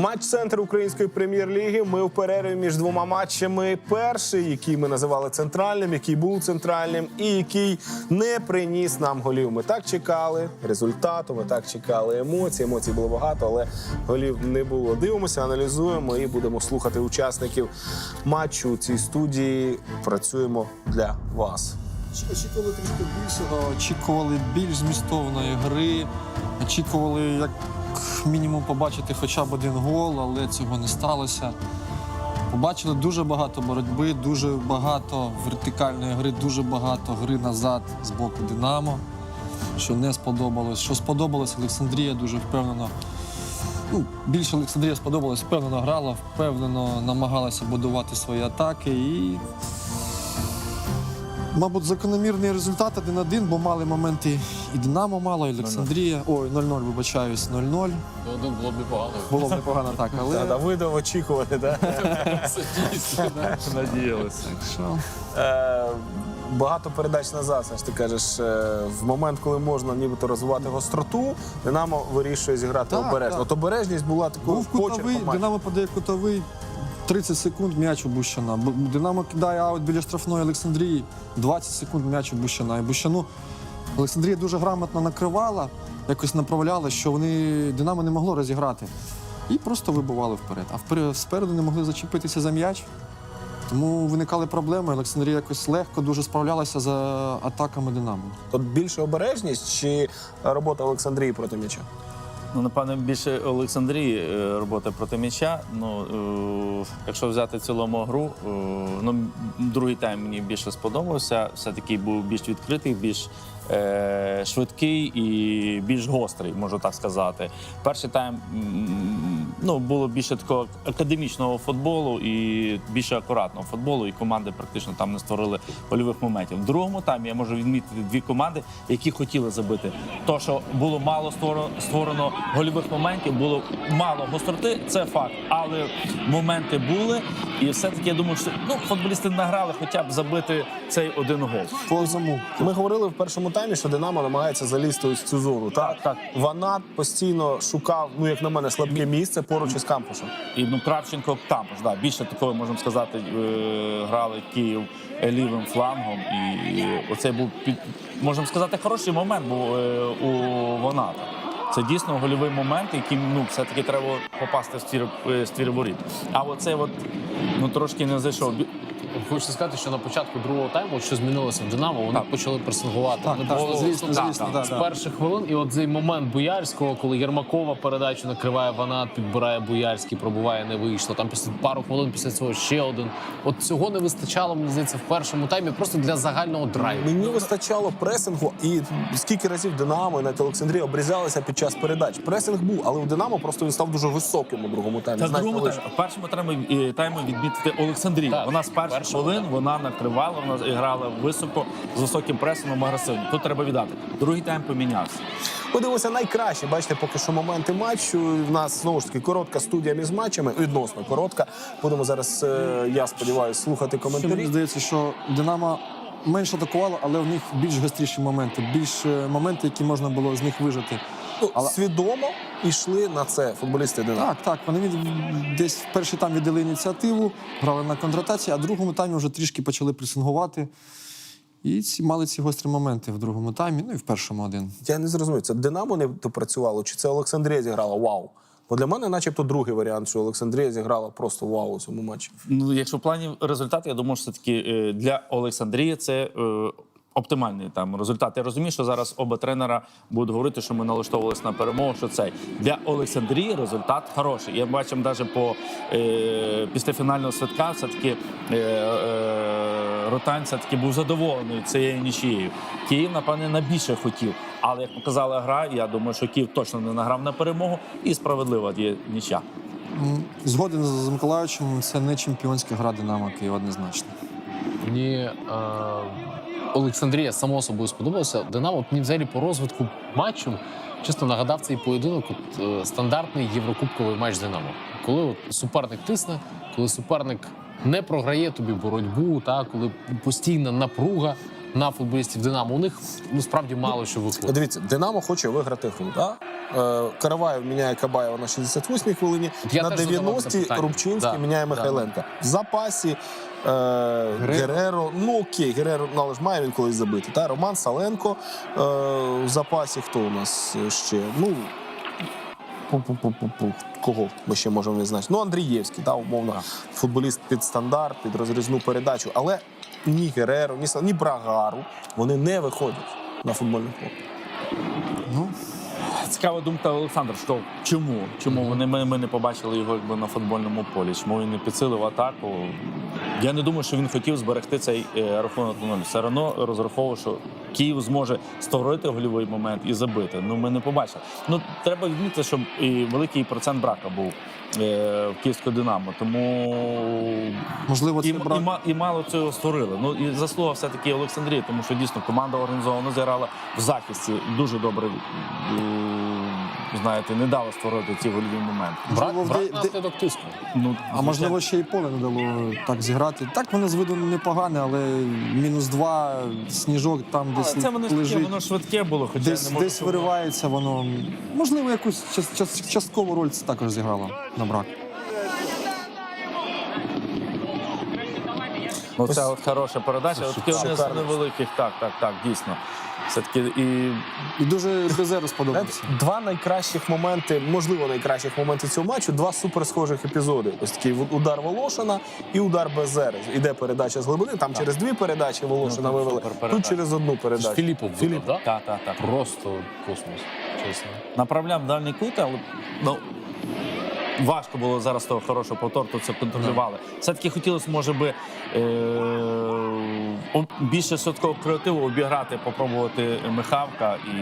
Матч центр української прем'єр-ліги. Ми в перерві між двома матчами. Перший, який ми називали центральним, який був центральним, і який не приніс нам голів. Ми так чекали результату. Ми так чекали емоцій. Емоцій було багато, але голів не було. Дивимося, аналізуємо і будемо слухати учасників матчу у цій студії. Працюємо для вас. Очікували трішки більшого, очікували більш змістовної гри, очікували як мінімум побачити хоча б один гол, але цього не сталося. Побачили дуже багато боротьби, дуже багато вертикальної гри, дуже багато гри назад з боку Динамо, що не сподобалось. Що сподобалось, Олександрія дуже впевнено. Ну, більше Олександрія сподобалось, впевнено грала, впевнено намагалася будувати свої атаки і Мабуть, закономірний результат 1-1, бо мали моменти і Динамо мало, і Олександрія. Ой, 0-0, вибачаюсь, 0-0. До один було б непогано. Було б непогано так, Та, але Давидов очікували, так? Це дійсно, да. Надіялися. Е, багато передач назад, знаєш, ти кажеш, е, в момент, коли можна нібито розвивати гостроту, Динамо вирішує зіграти обережно. От обережність була такою був кутовий. Динамо подає кутовий, 30 секунд м'яч у Бущана. Динамо кидає аут біля штрафної Олександрії, 20 секунд м'яч у Бущана. І Бущану Олександрія дуже грамотно накривала, якось направляла, що вони Динамо не могло розіграти. І просто вибивали вперед. А спереду не могли зачепитися за м'яч. Тому виникали проблеми. Олександрія якось легко дуже справлялася за атаками Динамо. От більше обережність чи робота Олександрії проти м'яча? Ну, напевно, більше Олександрії робота роботи проти м'яча. Ну, е, якщо взяти цілому гру, е, ну, другий тайм мені більше сподобався. Все-таки був більш відкритий, більш е, швидкий і більш гострий, можу так сказати. Перший тайм ну, було більше такого академічного футболу і більше акуратного футболу, і команди практично там не створили гольових моментів. В другому таймі я можу відмітити дві команди, які хотіли забити. То, що було мало створено, створено гольових моментів, було мало гостроти, це факт. Але моменти були, і все-таки я думаю, що ну, футболісти награли хоча б забити цей один гол. По заму. Ми говорили в першому таймі, що Динамо намагається залізти ось цю зону. Так, Так, Ванат постійно шукав, ну як на мене, слабке місце поруч із кампусом. І ну Кравченко Тампуш, да, більше такого можемо сказати, е, грали Київ лівим флангом. І оце був під можемо сказати, хороший момент був е, у Воната. Це дійсно гольовий момент, який ну все-таки треба попасти в ствір, е, ствір воріт. А оце от ну трошки не зайшов. Хочеться сказати, що на початку другого тайму, що змінилося в Динамо, вони Так. почали пресингувати. Так, так, просто звісно, так, звісно, так. да, з да. перших хвилин. І от цей момент Буярського, коли Єрмакова передачу накриває Ванат, підбирає Буярський, пробуває, не вийшло. Там після пару хвилин після цього ще один. От цього не вистачало, мені здається, в першому таймі просто для загального драйву. Мені вистачало пресингу, і скільки разів Динамо і навіть Олександрія обрізалися під час передач. Пресинг був, але у Динамо просто він став дуже високим у другому таймі. Та в другому таймі, в першому таймі, е, таймі відмітити Олександрію. Вона з першому хвилин вона накривала, вона грала високо з високим пресингом агресивно. Тут треба віддати. Другий тайм помінявся. Подивимося найкраще. Бачите, поки що моменти матчу. У нас знову ж таки коротка студія між матчами, відносно коротка. Будемо зараз, е, я сподіваюся, слухати Ще мені здається, що Динамо менше атакувало, але в них більш гостріші моменти, більш е, моменти, які можна було з них вижити. Ну, Але- Свідомо йшли на це футболісти Динамо. Так, так. Вони від, десь в перший тайм віддали ініціативу, грали на контратації, а в другому таймі вже трішки почали пресингувати. І ці мали ці гострі моменти в другому таймі, ну і в першому один. Я не зрозумів, це Динамо не допрацювало, чи це Олександрія зіграла вау? Бо для мене, начебто, другий варіант, що Олександрія зіграла просто вау у цьому матчі. Ну, якщо в плані результату, я думаю, що все-таки е, для Олександрії це е, оптимальний там результат. Я розумію, що зараз оба тренера будуть говорити, що ми налаштовувалися на перемогу. Що це для Олександрії результат хороший. Я бачив навіть по е, після фінального святка, все таки е, е, Ротань все таки був задоволений цією нічією. Київ, напевне, на більше хотів. Але як показала гра, я думаю, що Київ точно не награв на перемогу і справедлива є нічя. Згоден з Миколаївичем, це не чемпіонська гра Динамо Києва однозначно. Мені е, Олександрія само собою сподобалося. Динамо мені взагалі по розвитку матчу чисто нагадав цей поєдинок. От, е, стандартний єврокубковий матч Динамо. Коли от, суперник тисне, коли суперник не програє тобі боротьбу, та коли постійна напруга на футболістів Динамо. У них ну справді мало що виходить. Дивіться, Динамо хоче виграти гру. Да? Е, Караваєв міняє Кабаєва на 68-й хвилині. Я на 90-й. Рубчинський Да, міняє да. Михайленка. В запасі е, Гереро. Ну окей, Гереро ну, але ж має він колись забити. Та Роман Саленко е, в запасі. Хто у нас ще? Ну пу-пу-пу-пу-пу. Кого ми ще можемо відзначити? Ну, Андрієвський, та, умовно, футболіст під стандарт, під розрізну передачу. Але ні Гереро, ні, Са- ні Брагару вони не виходять на футбольний поле. Цікава думка Олександра, що чому? Чому вони ми, ми не побачили його якби на футбольному полі? Чому він не підсилив атаку? Я не думаю, що він хотів зберегти цей е, рахунок на нуль. Все одно розраховував, що Київ зможе створити гольовий момент і забити. Ну ми не побачили. Ну треба відмітити, що і великий процент брака був київського Динамо. Тому Можливо, це і, брак. і, і мало цього створили. Ну і заслуга все таки Олександрії, тому що дійсно команда організовано зіграла в захисті дуже добре. Знаєте, не дало створити ці гольові моменти. Брак, Можливо, брак де- де- наслідок тиску. Ну А можливо, ще й поле не дало так зіграти. Так воно з виду непогане, але мінус два, сніжок там десь це воно ж таке, лежить. воно швидке було, хоча Десь, не можу десь виривається воно. Можливо, якусь час, час, часткову роль це також зіграло на брак. Ну, це от хороша передача. От таке одне з шикарно. невеликих. Так, так, так, дійсно. Все таки і І дуже Безеру сподобався. Два найкращих моменти, можливо, найкращих моменти цього матчу, два супер схожих епізоди. Ось такий в- удар Волошина і удар Безери. Іде передача з глибини. Там через дві передачі Волошина Ну, вивели. Тут через одну передачу. Філіпов видав, так? так, так, так. Просто космос, чесно. направляв дальній кут, але ну, важко було зараз того хорошого повторту це контролювали. Все-таки хотілося, може би, е, більше святкового креативу обіграти, попробувати Михавка і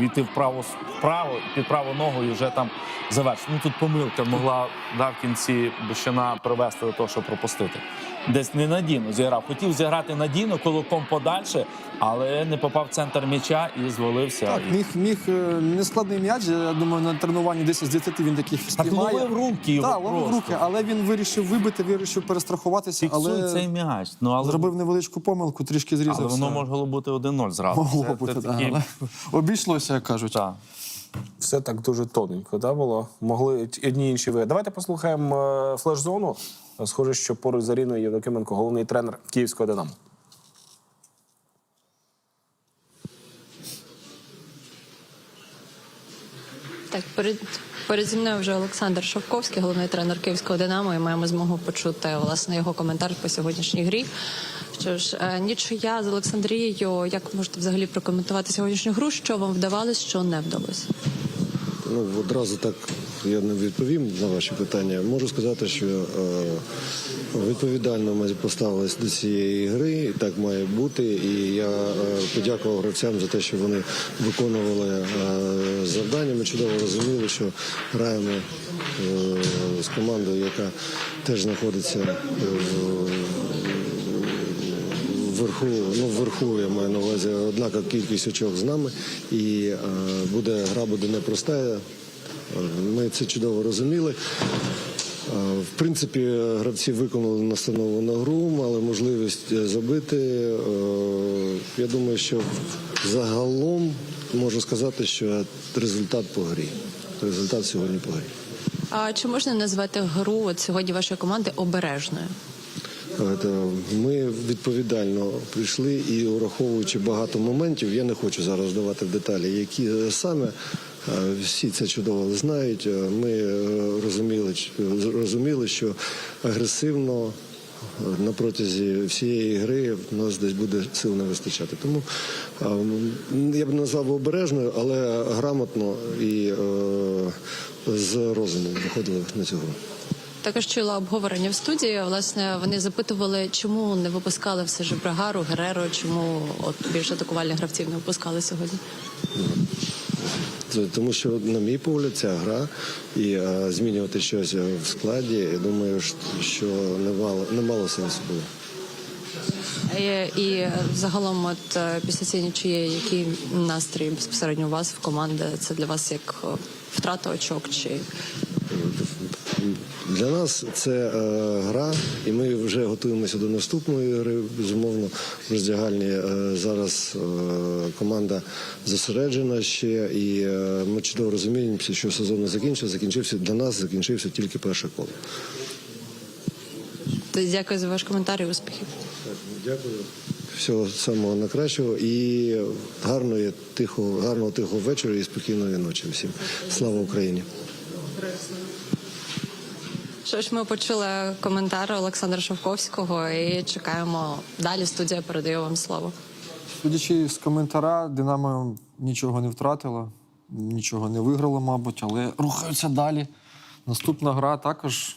війти вправо, вправо під праву ногу і вже там завершити. Ну тут помилка могла да, в кінці Бущина привести до того, щоб пропустити. Десь ненадійно зіграв. Хотів зіграти надійно, кулаком подальше, але не попав в центр м'яча і звалився. Так, міг, міг е, нескладний м'яч. Я думаю, на тренуванні 10 з 10 він таких Так ловив руки його Так, ловив руки, але він вирішив вибити, вирішив перестрахуватися, Фіксуй але цей м'яч. Ну, але, зробив невеличку помилку, трішки але зрізався. воно могло бути 1-0 зразу. Могло Це- бути, це да, такі- але обійшлося, як кажуть. Так. Все так дуже тоненько, да, було. Могли одні інші ви. Давайте послухаємо е, флеш-зону. Схоже, що поруч з Аріною Євдокименко, головний тренер Київського Динамо. Так, перед, перед мною вже Олександр Шовковський, головний тренер Київського Динамо, і маємо змогу почути власне його коментар по сьогоднішній грі. Що ж, е, нічия з Олександрією, як можете взагалі прокоментувати сьогоднішню гру? Що вам вдавалось, що не вдалося? Ну, одразу так я не відповім на ваші питання. Можу сказати, що е, відповідально ми поставились до цієї гри, і так має бути. І я е, подякував гравцям за те, що вони виконували е, завдання. Ми чудово розуміли, що граємо е, з командою, яка теж знаходиться. Е, вверху, ну вверху я маю на увазі однакова кількість очок з нами, і е, буде гра буде непроста. Е, Ми це чудово розуміли. Е, В принципі, гравці виконали настанову на гру, мали можливість забити. Я думаю, що загалом можу сказати, що результат по грі. Результат сьогодні по грі. А чи можна назвати гру от сьогодні вашої команди обережною? Це Ми відповідально прийшли і враховуючи багато моментів, я не хочу зараз давати в деталі, які саме е, всі це чудово знають. Е, Ми е, розуміли, розуміли, що агресивно е, на протязі всієї гри в нас десь буде сил не вистачати. Тому е, я б назвав обережною, але грамотно і е, з розумом виходили на цю гру. Також чула обговорення в студії. Власне, вони запитували, чому не випускали все ж Брагару, Гереро, чому от більш атакувальних гравців не випускали сьогодні. Тому що, на мій погляд, ця гра і е, змінювати щось в складі, я думаю, що- не мало, не мало сенсу було. І е, загалом, от е, після цієї нічиєї, який настрій безпосередньо у вас в команди? Це для вас як втрата очок чи Для нас це е, гра, і ми вже готуємося до наступної гри. Безумовно, в роздягальні е, зараз е, команда зосереджена ще, і е, ми чудово розуміємо, що сезон не закінчився. Закінчився для нас, закінчився тільки перше коло. Дякую за ваш коментар і успіхів. Дякую. Всього самого найкращого і гарної, тихого, гарного тихого вечора і спокійної ночі всім. Слава Україні! Що ж, ми почули коментар Олександра Шовковського і чекаємо далі. Студія передає вам слово. Судячи з коментаря, Динамо нічого не втратила, нічого не виграла, мабуть, але рухаються далі. Наступна гра також,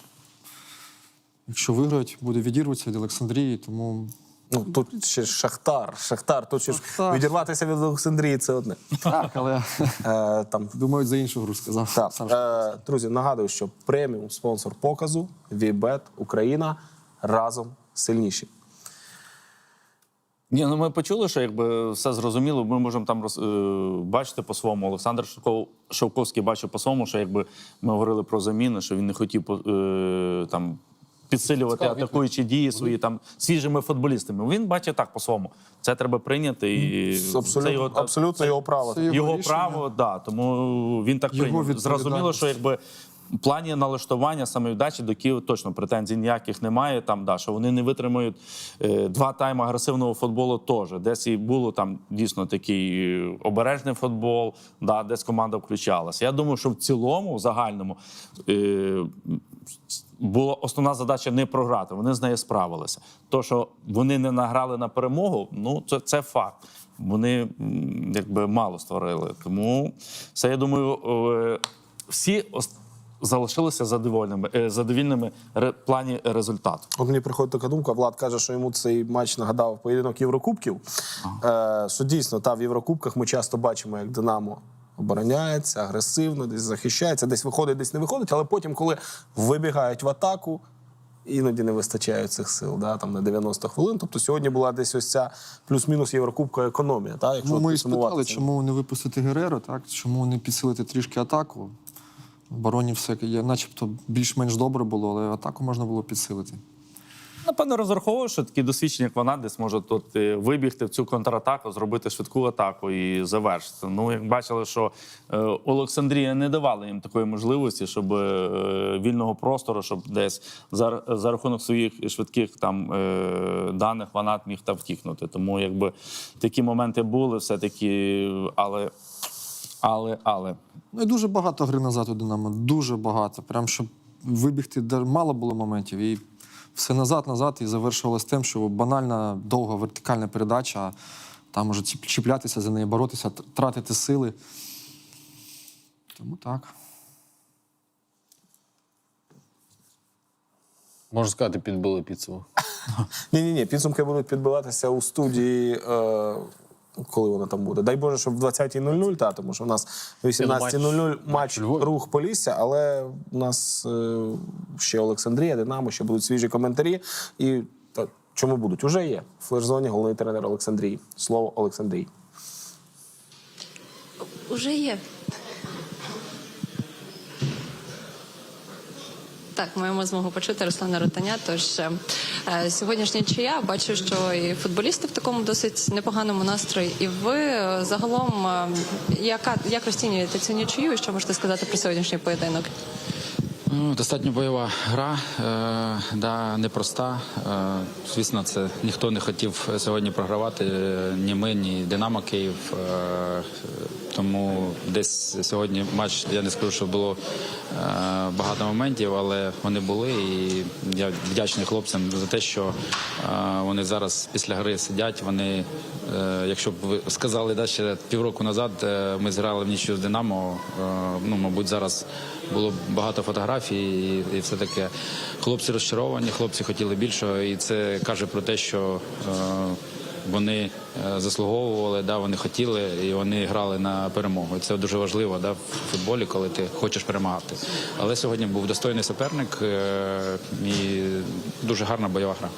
якщо виграють, буде відірватися від Олександрії, тому Ну тут ще ж Шахтар. Шахтар, тут ще ж Шахтар. відірватися від Олександрії це одне. так, але Е, там думають за іншу гру сказав. Так, Сам е, друзі, нагадую, що преміум спонсор показу Вібет Україна разом сильніші. Ні, ну ми почули, що якби все зрозуміло. Ми можемо там роз, е, бачити по-своєму. Олександр Шовков, Шовковський бачив по-своєму, що якби ми говорили про заміни, що він не хотів е, там. Підсилювати Цікаво, він- атакуючі дії свої там свіжими футболістами. Він бачить так по-своєму. Це треба прийняти. І Абсолютно, це його, абсолютно його право. це його його право, да, тому він так Його прийняв. Зрозуміло, що якби в плані налаштування самовіддачі до Києва точно претензій ніяких немає. Там да, що вони не витримають е, два тайми агресивного футболу. Теж десь і було там дійсно такий е, обережний футбол, да, десь команда включалася. Я думаю, що в цілому, в загальному. Е, була основна задача не програти. Вони з нею справилися. То, що вони не награли на перемогу, ну це, це факт. Вони якби мало створили. Тому це я думаю, е, всі залишилися задовольними, е, задовільними плані результату. От мені приходить така думка, Влад каже, що йому цей матч нагадав поєдинок Єврокубків. Е, що дійсно, та в Єврокубках ми часто бачимо, як Динамо обороняється, агресивно, десь захищається, десь виходить, десь не виходить. Але потім, коли вибігають в атаку, іноді не вистачає цих сил, да, там на 90 хвилин. Тобто сьогодні була десь ось ця плюс-мінус Єврокубка економія. Та, якщо Ну, ми спитали, чому не випустити Гереро, так? чому не підсилити трішки атаку. В обороні все є, начебто більш-менш добре було, але атаку можна було підсилити. Напевно, розраховував, що такі досвідчені, як вона, десь може тут е, вибігти в цю контратаку, зробити швидку атаку і завершити. Ну, як бачили, що е, Олександрія не давала їм такої можливості, щоб е, вільного простору, щоб десь за, за рахунок своїх швидких там даних Ванат міг там втікнути. Тому якби такі моменти були, все-таки, але, але, але. Ну і дуже багато гри назад у Динамо, дуже багато. Прям щоб вибігти, мало було моментів. І все назад, назад, і завершувалось тим, що банальна довга вертикальна передача, там може чіплятися за неї, боротися, тратити сили. Тому так. Можна сказати, підбили підсумок. Ні, ні, ні, підсумки будуть підбиватися у студії. Е, коли вона там буде? Дай Боже, щоб в 20.00, та, тому що у нас в 18.00 матч рух Полісся, але у нас е, ще Олександрія, Динамо, ще будуть свіжі коментарі. І та, чому будуть? Уже є. В флеш-зоні головний тренер Олександрії. Слово Олександрій. Уже є. Так, маємо змогу почути Руслана Ротаня. Тож е, сьогоднішня чия бачу, що і футболісти в такому досить непоганому настрої. І ви е, загалом е, яка як розцінюєте цю нічию? І що можете сказати про сьогоднішній поєдинок? Ну, достатньо бойова гра, е, да, непроста. Е, звісно, це ніхто не хотів сьогодні програвати, е, ні ми, ні Динамо Київ. Е, тому десь сьогодні матч, я не скажу, що було е, багато моментів, але вони були. І я вдячний хлопцям за те, що е, вони зараз після гри сидять. Вони, е, якщо б ви сказали, да, ще півроку назад ми зіграли в нічю з Динамо, ну, мабуть, зараз було багато фотографій і, все таке. Хлопці розчаровані, хлопці хотіли більшого, і це каже про те, що вони е, заслуговували, да, вони хотіли і вони грали на перемогу. І це дуже важливо да, в футболі, коли ти хочеш перемагати. Але сьогодні був достойний суперник е, і дуже гарна бойова гра.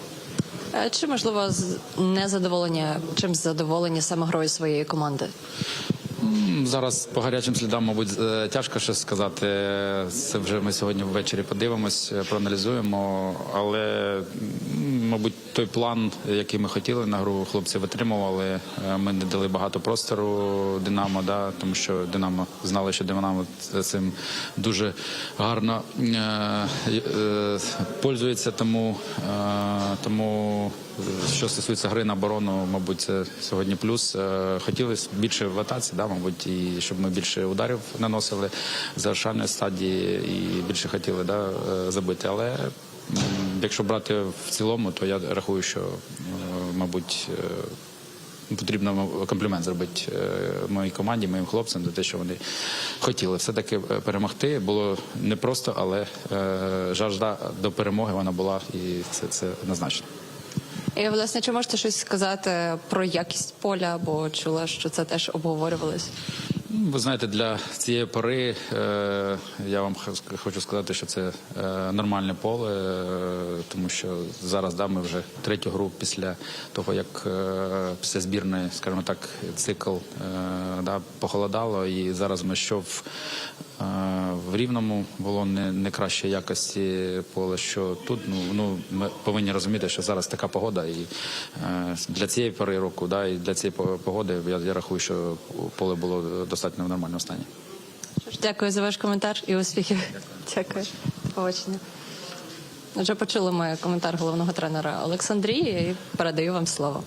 Чи можливо незадоволення чим задоволені саме грою своєї команди? Зараз по гарячим слідам, мабуть, е, тяжко щось сказати. Це вже ми сьогодні ввечері подивимось, проаналізуємо. Але, мабуть, той план, який ми хотіли на гру, хлопці витримували. Е, Ми не дали багато простору Динамо, да, тому що Динамо знали, що Динамо цим дуже гарно е, е, пользується. Тому, е, тому що стосується гри на оборону, мабуть, це сьогодні плюс. Е, Хотілося більше в атаці, да, мабуть, і щоб ми більше ударів наносили в завершальної стадії і більше хотіли да, е, забити. Але якщо брати в цілому, то я рахую, що, е, мабуть, е, потрібно комплімент зробити е, моїй команді, моїм хлопцям за те, що вони хотіли все-таки перемогти. Було непросто, але жажда до перемоги вона була, і це, це однозначно. І власне, чи можете щось сказати про якість поля? Бо чула, що це теж обговорювалось. Ну, Ви знаєте, для цієї пори е, я вам хочу сказати, що це е, нормальне поле, е, тому що зараз да, ми вже третю гру після того, як е, після збірної, скажімо так, цикл да, похолодало, і зараз ми що в, в рівному було не, не кращої якості поле, що тут. Ну, ну, ми повинні розуміти, що зараз така погода, і е, для цієї пори року, да, і для цієї погоди я, я рахую, що поле було достатньо в нормальному стані. Дякую за ваш коментар і успіхів. Дякую. Побачення. Вже почули ми коментар головного тренера Олександрії і передаю вам слово.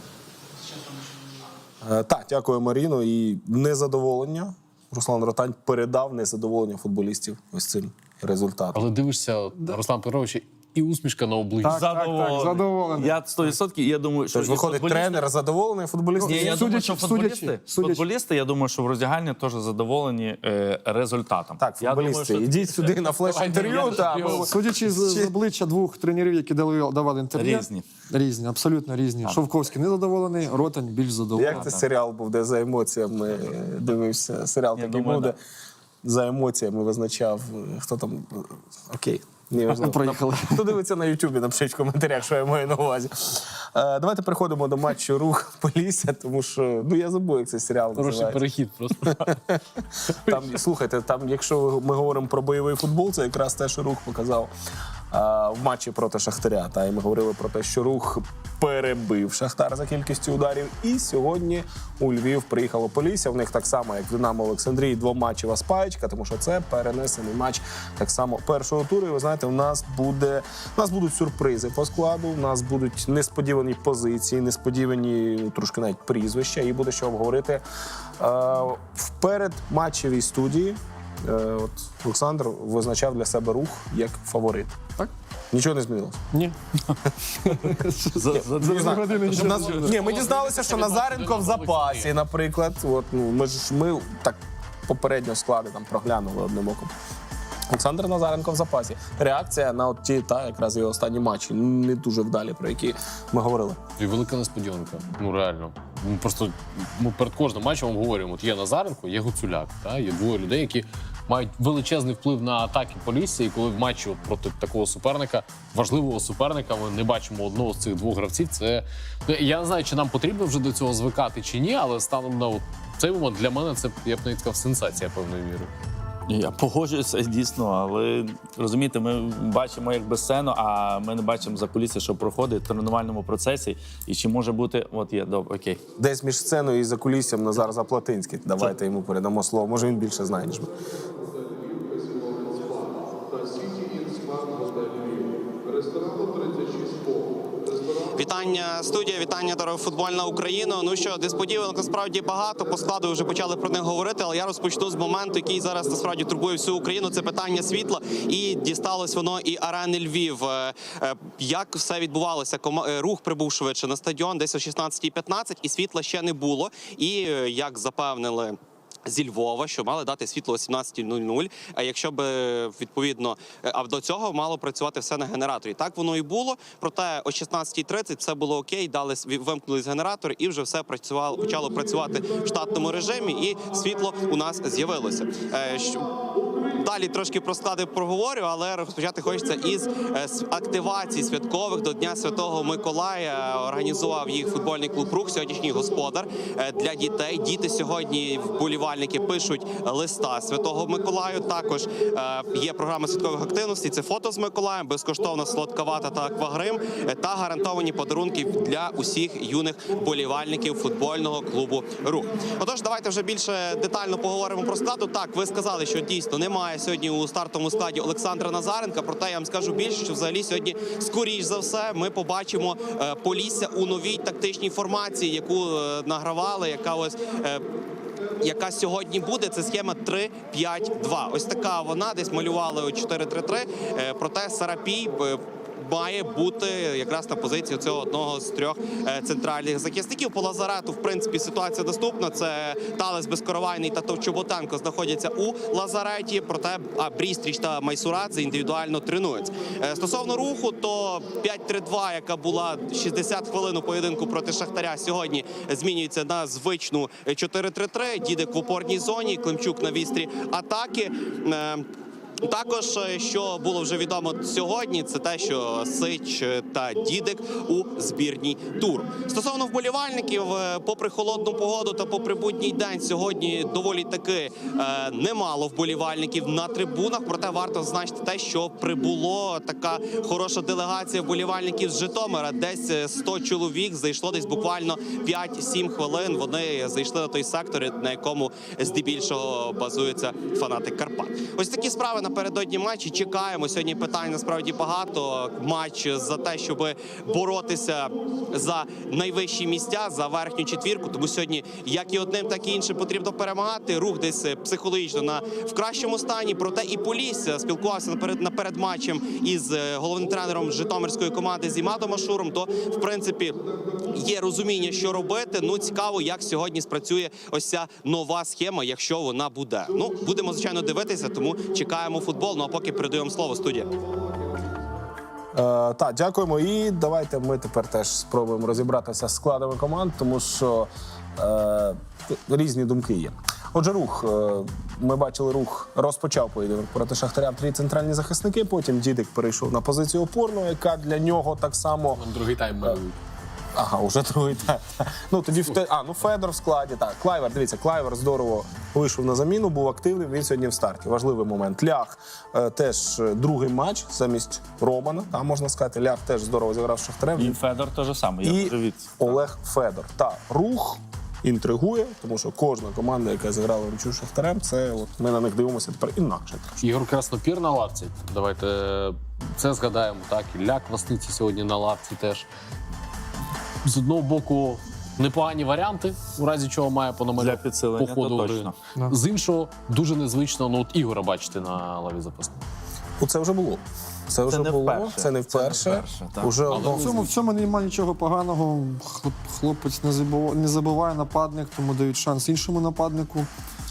Е, Так, дякую, Маріно. І незадоволення. Руслан Ротань передав незадоволення футболістів ось цим результатом. Але дивишся, Руслан Петрович, і усмішка на обличчі. Так, так, так, задоволений. Я 100% я думаю, що Тож виходить, футболісти- тренер задоволений, футболіст. Ні, я Судячи- думаю, що футболісти, судячи- судячи. футболісти, я думаю, що в роздягальні теж задоволені е, результатом. Так, я думаю, футболісти, що ідіть сюди на флеш-інтерв'ю. Судячи з, з обличчя двох тренерів, які дали, давали інтерв'ю. Різні. Різні, абсолютно різні. Шовковський незадоволений, Ротань більш задоволений. Як це серіал був, де за емоціями е, дивився? Серіал такий буде. За емоціями визначав, е, хто там. е, Окей. Важливо. Проїхали. Хто дивиться на Ютубі, напишіть в коментарях, що я маю на увазі. Е, давайте переходимо до матчу рух Полісся, тому що ну я забув, як цей серіал Хороший перехід просто. Там, слухайте, там, якщо ми говоримо про бойовий футбол, це якраз те, що рух показав в матчі проти Шахтаря. Та і ми говорили про те, що рух перебив Шахтар за кількістю ударів. І сьогодні у Львів приїхало Полісся. В них так само, як в Динамо Олександрії, двоматчева спаєчка, тому що це перенесений матч так само першого туру. І ви знаєте, у нас буде у нас будуть сюрпризи по складу. У нас будуть несподівані позиції, несподівані ну, трошки навіть прізвища. І буде що обговорити е, в передматчевій студії. Е, от Олександр визначав для себе рух як фаворит. Так? Нічого не змінилося. Ні. Наз- Ні, ми дізналися, що Назаренко в запасі, наприклад. От, ну, ми ж ми так попередньо склади там проглянули одним оком. Олександр Назаренко в запасі. Реакція на от ті та якраз його останні матчі, не дуже вдалі, про які ми говорили. І велика несподіванка. Ну реально. Ми просто ми перед кожним матчем вам говоримо: от є Назаренко, є Гуцуляк. Та? Є двоє людей, які мають величезний вплив на атаки Полісся. І коли в матчі от проти такого суперника, важливого суперника, ми не бачимо одного з цих двох гравців. Це ну, я не знаю, чи нам потрібно вже до цього звикати чи ні, але станом на от цей момент для мене це я б навіть сказав сенсація певною мірою. Я погоджуюся дійсно, але розумієте, ми бачимо якби сцену, а ми не бачимо за кулісся, що проходить в тренувальному процесі. І чи може бути, от є добре, окей. Десь між сценою і за кулісям Назар Заплатинський. Давайте йому передамо слово. Може він більше знає, ніж ми. Вітання студія, вітання дорога футбольна Україна. Ну що несподіванок насправді багато. По складу вже почали про них говорити, але я розпочну з моменту, який зараз насправді турбує всю Україну. Це питання світла, і дісталось воно і арени Львів. Е, е, Як все відбувалося? Е, Рух прибув швидше на стадіон, десь о 16.15, і світла ще не було. І як запевнили. Зі Львова, що мали дати світло о 17.00, А якщо б е, відповідно, е, а до цього мало працювати все на генераторі. Так воно і було. Проте о 16.30 все було окей. Дали вимкнулись генератор, і вже все працювало, почало працювати в штатному режимі, і світло у нас з'явилося. Далі трошки про склади проговорю, але розпочати хочеться із е, активації святкових до Дня Святого Миколая. Організував їх футбольний клуб Рух, сьогоднішній господар е, для дітей. Діти сьогодні вболівальники пишуть листа Святого Миколаю. Також е, є програма святкових активностей. Це фото з Миколаєм, безкоштовна солодковата та аквагрим та гарантовані подарунки для усіх юних болівальників футбольного клубу Рух. Отож, давайте вже більше детально поговоримо про складу. Так, ви сказали, що дійсно немає сьогодні у стартовому складі Олександра Назаренка. Проте я вам скажу більше, що взагалі сьогодні, скоріш за все, ми побачимо е, Полісся у новій тактичній формації, яку е, награвали, яка ось. е, яка сьогодні буде, це схема 3-5-2. Ось така вона десь малювали 4-3-3. Е, Проте Сарапій має бути якраз на позиції цього одного з трьох е, центральних захисників. По Лазарету, в принципі, ситуація доступна. Це Талес Безкоровайний та Товчоботенко знаходяться у Лазареті. Проте Брістріч та Майсурадзе індивідуально тренуються. Е, Стосовно руху, то 5-3-2, яка була 60 хвилин у поєдинку проти Шахтаря, сьогодні змінюється на звичну 4-3-3. Дідик в опорній зоні, Климчук на вістрі атаки. Е, також, е, що було вже відомо сьогодні, це те, що Сич е, та Дідик у збірній тур. Стосовно вболівальників, е, попри холодну погоду та попри будній день, сьогодні доволі таки е, немало вболівальників на трибунах. Проте варто зазначити те, що прибуло така хороша делегація вболівальників з Житомира. Десь е, 100 чоловік зайшло десь буквально 5-7 хвилин. Вони зайшли на той сектор, на якому здебільшого базуються фанати Карпат. Ось такі справи напередодні матчі. Чекаємо сьогодні. Питань насправді багато. Матч за те, щоб боротися за найвищі місця за верхню четвірку. Тому сьогодні, як і одним, так і іншим потрібно перемагати. Рух десь е, психологічно на в кращому стані. Проте і Полісся спілкувався наперед наперед матчем із е, головним тренером Житомирської команди Зімадом Ашуром. То в принципі є розуміння, що робити. Ну цікаво, як сьогодні спрацює ось ця нова схема, якщо вона буде. Ну будемо звичайно дивитися, тому чекаємо футбол. Ну а поки передаємо слово студія. Е, так, дякуємо. І давайте ми тепер теж спробуємо розібратися з складами команд, тому що е, різні думки є. Отже, рух. Е, ми бачили, рух розпочав поєдинок проти Шахтаря три центральні захисники. Потім Дідик перейшов на позицію опорного, яка для нього так само. Другий тайм малюють. Ага, уже другий тайм. Ну тоді в а, ну Федор в складі. Так, Клайвер, дивіться, Клайвер здорово вийшов на заміну, був активним. Він сьогодні в старті. Важливий момент. Лях е, теж е, другий матч замість Романа. Там можна сказати, Лях теж здорово зіграв з Шахтарем. І Федор теж саме. Я і дуже Олег Федор. Та рух інтригує, тому що кожна команда, яка зіграла в Шахтарем, це от ми на них дивимося тепер інакше. Ігор Краснопір на лавці. Давайте це згадаємо. Так, Ілля Квасниці сьогодні на лавці теж. З одного боку, непогані варіанти, у разі чого має Для пономарьов підсилення, по ходу то гри. точно. З іншого, дуже незвично, ну от Ігора бачити на лаві запасних. Ну, це вже було. Це вже не було. вперше. Це не Це не вперше. так. Уже Але В цьому, в цьому немає нічого поганого. Хлоп- Хлопець не забуває, не забуває нападник, тому дають шанс іншому нападнику.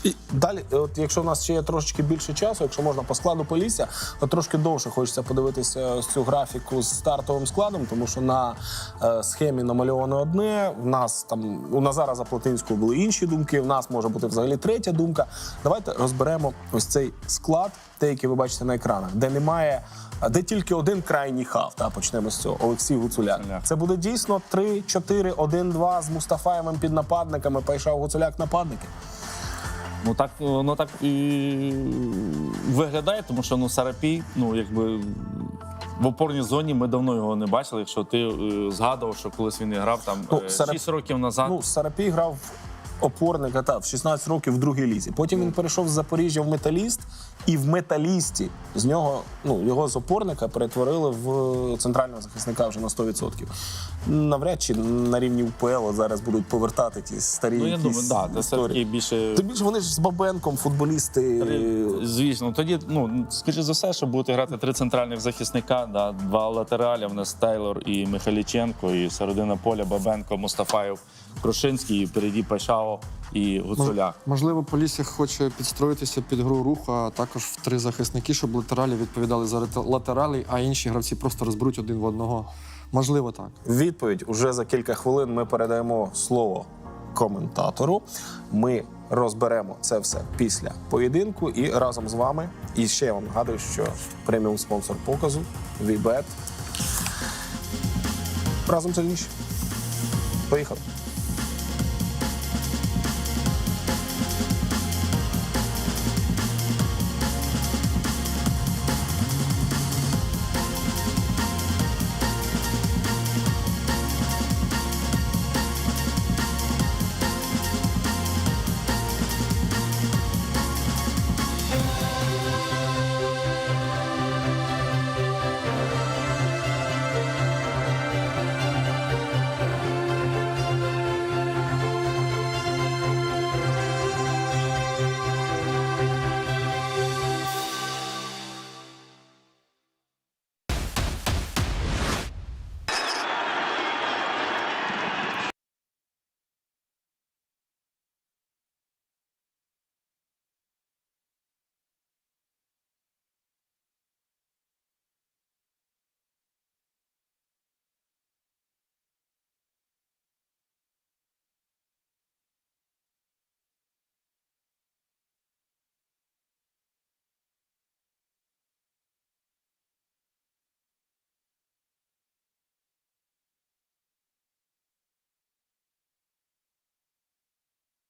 І далі, от якщо в нас ще є трошечки більше часу, якщо можна по складу Полісся, то трошки довше хочеться подивитися цю графіку з стартовим складом, тому що на е, схемі намальовано одне. В нас там у Назара Заплатинського були інші думки. В нас може бути взагалі третя думка. Давайте розберемо ось цей склад, те, який ви бачите на екранах, де немає. Де тільки один крайній хав, та почнемо з цього. Олексій Гуцуляк. Гуцуляк. Це буде дійсно 3-4-1-2 з Мустафаєвим під нападниками. Пайшав Гуцуляк нападники. Ну так воно так і виглядає, тому що ну Сарапій, ну якби в опорній зоні ми давно його не бачили. Якщо ти е, згадував, що колись він і грав там Ну, е, Сарап- 6 років назад. Ну, Сарапій грав опорника та, в 16 років в другій лізі. Потім він перейшов з Запоріжжя в металіст, і в металісті з нього, ну, його з опорника перетворили в центрального захисника вже на 100%. Навряд чи на рівні УПЛ зараз будуть повертати ті старі ну я думаю, да, це все таки більше. Тим більше вони ж з Бабенком, футболісти. Звісно, тоді, ну скоріше за все, що будуть грати три центральних захисника, да, два латералі. В нас Тейлор і Михайліченко, і середина поля Бабенко, Мустафаєв, Крушинський, і впереді Пашао і Гуцуляк. Можливо, Полісся хоче підстроїтися під гру руху, а також в три захисники, щоб латералі відповідали за латералі, а інші гравці просто розберуть один в одного. Можливо, так. Відповідь уже за кілька хвилин ми передаємо слово коментатору. Ми розберемо це все після поєдинку і разом з вами. І ще я вам нагадую, що преміум спонсор показу Вібет. Разом сильніше. Поїхали.